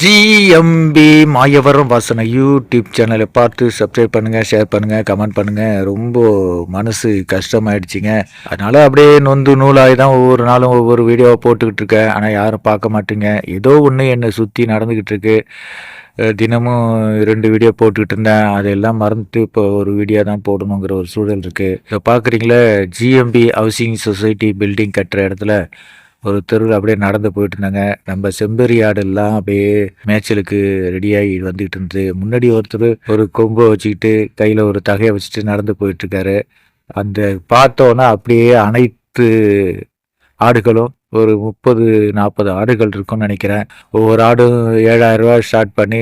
GMP Mayavaram வாசனை YouTube சேனலை பார்த்து சப்ஸ்கிரைப் பண்ணுங்கள் ஷேர் பண்ணுங்கள் கமெண்ட் பண்ணுங்கள் ரொம்ப மனசு கஷ்டமாயிடுச்சிங்க. அதனால் அப்படியே நொந்து நூலாகி தான் ஒவ்வொரு நாளும் ஒவ்வொரு வீடியோவை போட்டுக்கிட்டு இருக்கேன். ஆனால் யாரும் பார்க்க மாட்டேங்க. ஏதோ ஒன்று என்னை சுற்றி நடந்துக்கிட்டு இருக்கு. தினமும் ரெண்டு வீடியோ போட்டுக்கிட்டு இருந்தேன். அதெல்லாம் மறந்துட்டு இப்போ ஒரு வீடியோ தான் போடணுங்கிற ஒரு சூழல் இருக்குது இதை பார்க்குறீங்களே ஜிஎம்பி ஹவுசிங் சொசைட்டி பில்டிங் கட்டுற இடத்துல ஒரு தெருவில் அப்படியே நடந்து போயிட்டு இருந்தாங்க நம்ம செம்பரி ஆடெல்லாம் அப்படியே மேய்ச்சலுக்கு ரெடியாகி வந்துகிட்டு இருந்தது முன்னாடி ஒருத்தர் ஒரு கொம்பை வச்சுக்கிட்டு கையில் ஒரு தகையை வச்சுட்டு நடந்து போயிட்டு இருக்காரு அந்த பார்த்தோன்னா அப்படியே அனைத்து ஆடுகளும் ஒரு முப்பது நாற்பது ஆடுகள் இருக்கும்னு நினைக்கிறேன். ஒவ்வொரு ஆடும் ஏழாயிரம் ரூபாய் ஸ்டார்ட் பண்ணி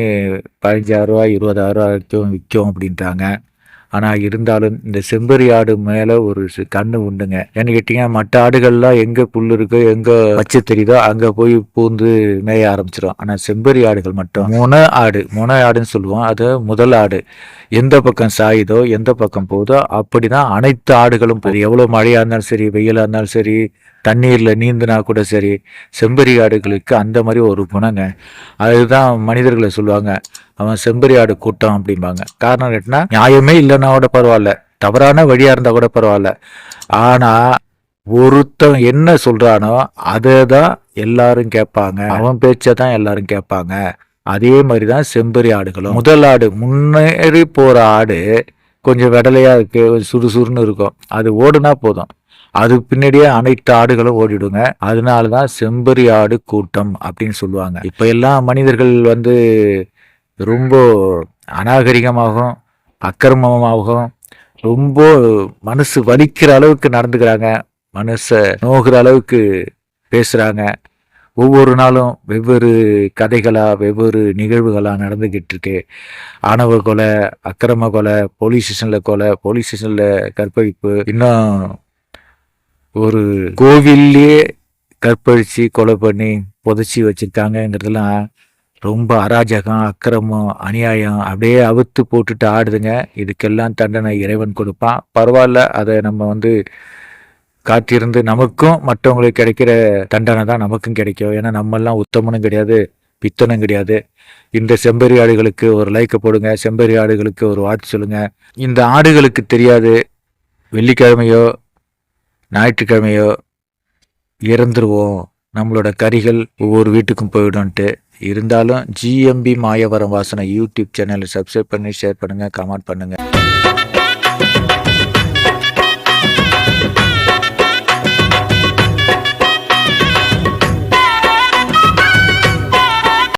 பதினஞ்சாயிரம் ரூபா இருபதாயிரம் ரூபா வரைக்கும் விற்கும் அப்படின்ட்டாங்க ஆனால் இருந்தாலும் இந்த செம்பரி ஆடு மேலே ஒரு கண்ணு உண்டுங்க. ஏன்னு கேட்டிங்கன்னா மற்ற ஆடுகள்லாம் எங்கே புல் இருக்கோ எங்கே பச்சை தெரியுதோ அங்கே போய் பூந்து மேய ஆரம்பிச்சிடும் ஆனால் செம்பரி ஆடுகள் மட்டும். முனை ஆடு முனை ஆடுன்னு சொல்லுவோம். அது முதல் ஆடு. எந்த பக்கம் சாயுதோ எந்த பக்கம் போகுதோ அப்படி தான் அனைத்து ஆடுகளும் போகுது எவ்வளோ மழையாக இருந்தாலும் சரி வெயிலாக இருந்தாலும் சரி தண்ணீரில் நீந்தினா கூட சரி செம்பரி ஆடுகளுக்கு அந்த மாதிரி ஒரு குணங்க. அதுதான் மனிதர்களை சொல்லுவாங்க. அவன் செம்பரி ஆடு கூட்டம் அப்படிம்பாங்க. காரணம் கேட்டினா நியாயமே இல்லைன்னா கூட பரவாயில்ல. தவறான வழியாக இருந்தால் கூட பரவாயில்ல. ஆனால் ஒருத்தன் என்ன சொல்கிறானோ அதை தான் எல்லாரும் கேட்பாங்க. அவன் பேச்சை தான் எல்லாரும் கேட்பாங்க. அதே மாதிரி தான் செம்பரி ஆடுகளும். முதல் ஆடு முன்னேறி போகிற ஆடு கொஞ்சம் வெடலையாக இருக்குது சுறுசுறுன்னு இருக்கும். அது ஓடுனா போதும். அது பின்னாடியே அனைத்து ஆடுகளும் ஓடிடுங்க. அதனால தான் செம்பரி ஆடு கூட்டம் அப்படின்னு சொல்லுவாங்க. இப்போ எல்லாம் மனிதர்கள் வந்து ரொம்ப அநாகரிகமாகவும் அக்கிரமமாகவும் ரொம்ப மனசு வலிக்கிற அளவுக்கு நடந்துக்கிறாங்க. மனசை நோகிற அளவுக்கு பேசுகிறாங்க ஒவ்வொரு நாளும் வெவ்வேறு கதைகளாக வெவ்வேறு நிகழ்வுகளாக நடந்துக்கிட்டு இருக்கு. ஆணவ கொலை அக்கிரம கொலை போலீஸ் ஸ்டேஷனில் கொலை போலீஸ் ஸ்டேஷனில் கற்பழிப்பு இன்னும் ஒரு கோவில்லையே கற்பழிச்சு கொலை பண்ணி புதைச்சி வச்சிருக்காங்கங்கிறதெல்லாம் ரொம்ப அராஜகம் அக்கிரமம் அநியாயம் அப்படியே அவுத்து போட்டுட்டு ஆடுதுங்க. இதுக்கெல்லாம் தண்டனை இறைவன் கொடுப்பான். பரவாயில்ல அதை நம்ம வந்து காத்திருந்து நமக்கும் மற்றவங்களுக்கு கிடைக்கிற தண்டனை தான் நமக்கும் கிடைக்கும். ஏன்னா நம்மெல்லாம் உத்தமனும் கிடையாது பித்தனும் கிடையாது. இந்த செம்பரி ஆடுகளுக்கு ஒரு லைக்கை போடுங்க செம்பரி ஆடுகளுக்கு ஒரு வாட்ச் சொல்லுங்கள் இந்த ஆடுகளுக்கு தெரியாது வெள்ளிக்கிழமையோ ஞாயிற்றுக்கிழமையோ இறந்துருவோம் நம்மளோட கறிகள் ஒவ்வொரு வீட்டுக்கும் போயிடும்ன்ட்டு இருந்தாலும் ஜிஎம்பி மாயவரம் வாசனை யூடியூப் சேனலை சப்ஸ்கிரைப் பண்ணி ஷேர் பண்ணுங்கள் கமெண்ட் பண்ணுங்கள்